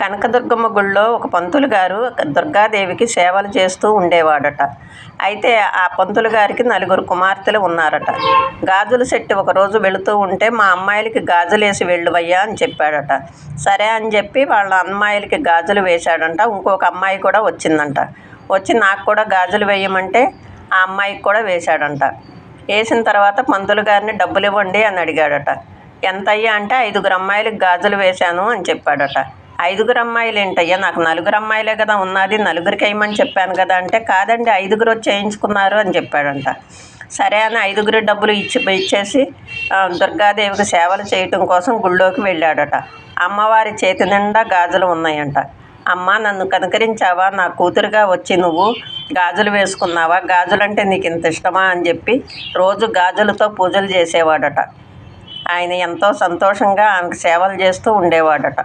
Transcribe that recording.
కనకదుర్గమ్మ గుళ్ళో ఒక పంతులు గారు దుర్గాదేవికి సేవలు చేస్తూ ఉండేవాడట. అయితే ఆ పంతులు గారికి నలుగురు కుమార్తెలు ఉన్నారట. గాజుల సెట్టు ఒకరోజు వెళుతూ ఉంటే మా అమ్మాయిలకి గాజులు వేసి వెళ్ళువయ్యా అని చెప్పాడట. సరే అని చెప్పి వాళ్ళ అమ్మాయిలకి గాజులు వేశాడంట. ఇంకొక అమ్మాయి కూడా వచ్చిందంట. వచ్చి నాకు కూడా గాజులు వేయమంటే ఆ అమ్మాయికి కూడా వేశాడంట. వేసిన తర్వాత పంతులు గారిని డబ్బులు ఇవ్వండి అని అడిగాడట. ఎంత అయ్యా అంటే ఐదుగురు అమ్మాయిలకు గాజులు వేశాను అని చెప్పాడట. ఐదుగురు అమ్మాయిలు ఏంటయ్యా నాకు నలుగురు అమ్మాయిలే కదా ఉన్నది నలుగురికి వేయమని చెప్పాను కదా అంటే కాదండి ఐదుగురు చేయించుకున్నారు అని చెప్పాడంట. సరే అని ఐదుగురు డబ్బులు ఇచ్చి ఇచ్చేసి దుర్గాదేవికి సేవలు చేయటం కోసం గుళ్ళోకి వెళ్ళాడట. అమ్మవారి చేతి నిండా గాజులు ఉన్నాయంట. అమ్మ నన్ను కనుకరించావా? నా కూతురుగా వచ్చి నువ్వు గాజులు వేసుకున్నావా? గాజులంటే నీకు ఇంత ఇష్టమా అని చెప్పి రోజు గాజులతో పూజలు చేసేవాడట. ఆయన ఎంతో సంతోషంగా ఆమెకు సేవలు చేస్తూ ఉండేవాడట.